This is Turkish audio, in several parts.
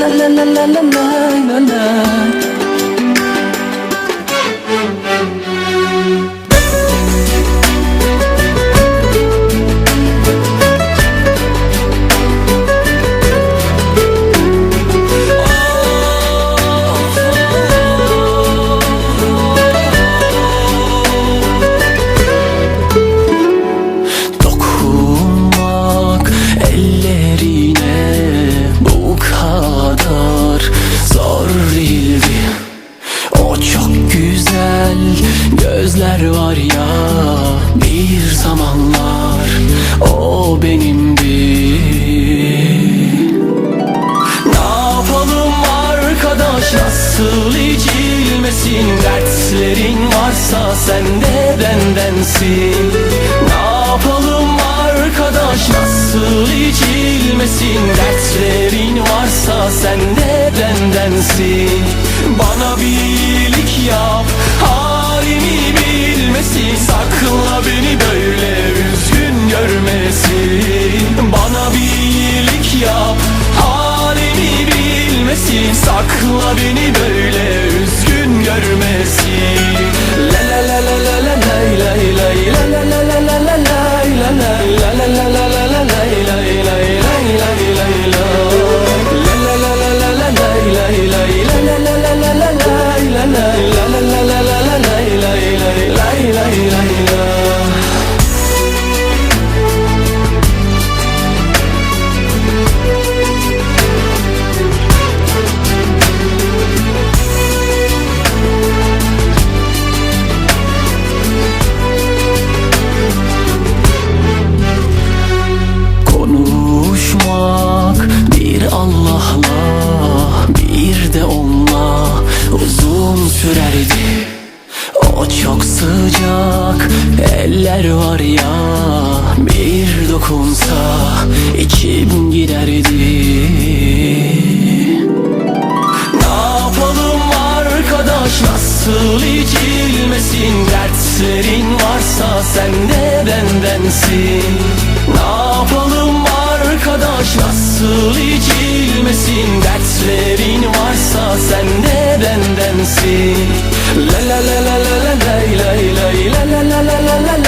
la la la la nasıl içilmesin Dertlerin varsa sen de bendensin. Ne yapalım arkadaş nasıl hiç içilmesin Dertlerin varsa sen de bendensin. Bana bir iyilik yap halimi bilmesin. uzak Eller var ya. Bir dokunsa içim giderdi. Ne yapalım arkadaş Nasıl içilmesin? Dertlerin varsa sen de bendensin. Ne yapalım arkadaş Nasıl içilmesin? Dertlerin varsa sen de sensin. La la la la la la la la la la la la la la.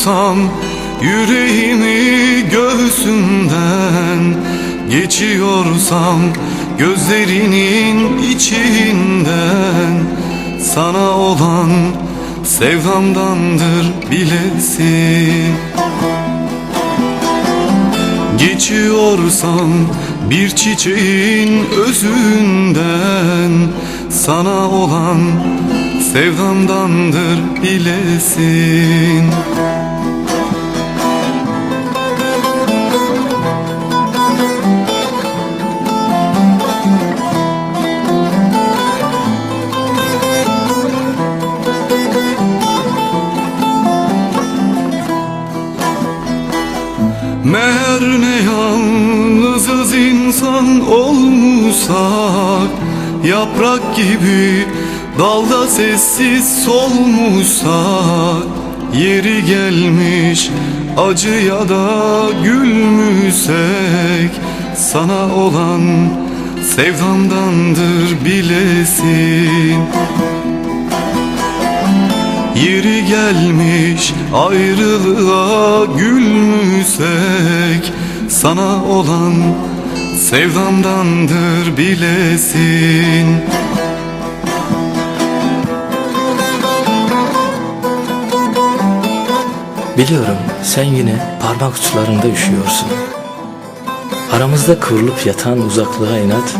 Söküyorsam yüreğimi göğsünden Geçiyorsam gözlerinin içinden Sana olan sevdamdandır bilesin. Geçiyorsam bir çiçeğin özünden Sana olan sevdamdandır bilesin Meğer ne yalnızız insan olmuşsak Yaprak gibi dalda sessiz solmuşsak Yeri gelmiş acıya da gülmüşsek Sana olan sevdamdandır bilesin Yeri gelmiş ayrılığa gülmüşsek Sana olan sevdamdandır bilesin Biliyorum sen yine parmak uçlarında üşüyorsun. Aramızda kıvrılıp yatan uzaklığa inat,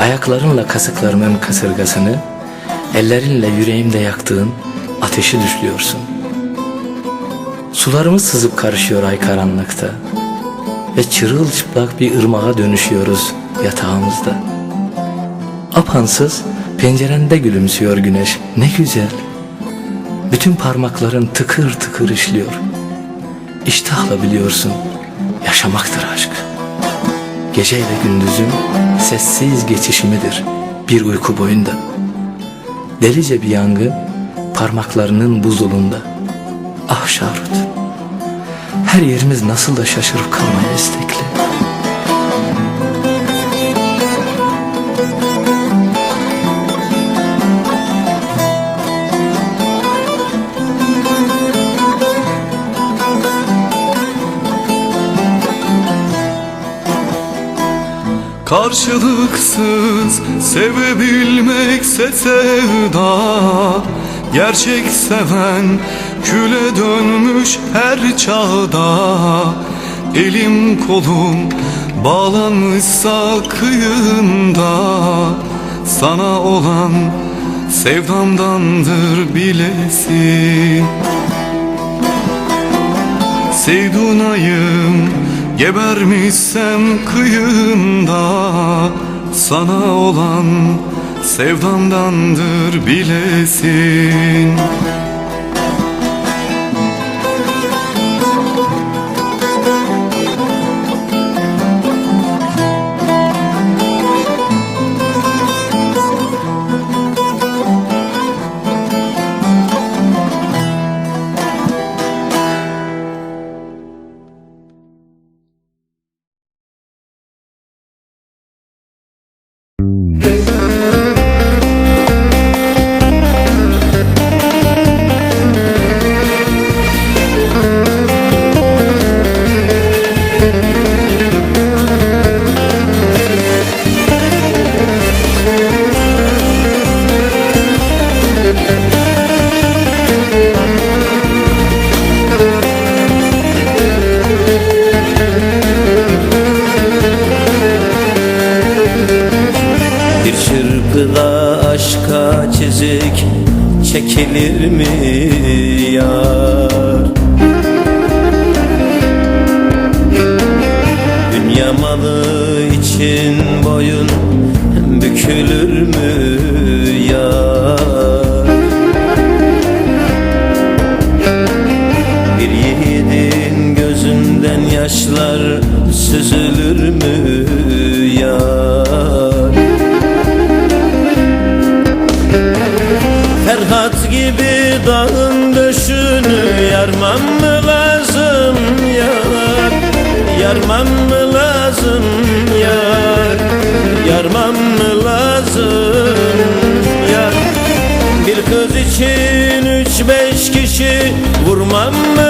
ayaklarınla kasıklarımın kasırgasını, ellerinle yüreğimde yaktığın ateşi düşlüyorsun. Sularımız sızıp karışıyor ay karanlıkta ve çırılçıplak bir ırmağa dönüşüyoruz yatağımızda. Apansız pencerende gülümsüyor güneş ne güzel. Bütün parmakların tıkır tıkır işliyor. İştahla biliyorsun yaşamaktır aşk. Geceyle gündüzün sessiz geçişimidir bir uyku boyunda. Delice bir yangın parmaklarının buzulunda. Ah Şarut, her yerimiz nasıl da şaşırıp kalmaya istekli. Karşılıksız sevebilmekse sevda Gerçek seven küle dönmüş her çağda. Elim kolum bağlanmışsa kıyında. Sana olan sevdamdandır bilesin Sevdunayım gebermişsem kıyında. Sana olan sevdamdandır bilesin çekilir mi yar? Dünya malı için boyun bükülür mü Yarmam mı lazım yar? Yarmam mı lazım yar? Yarmam mı lazım yar? Bir kız için üç beş kişi Vurmam mı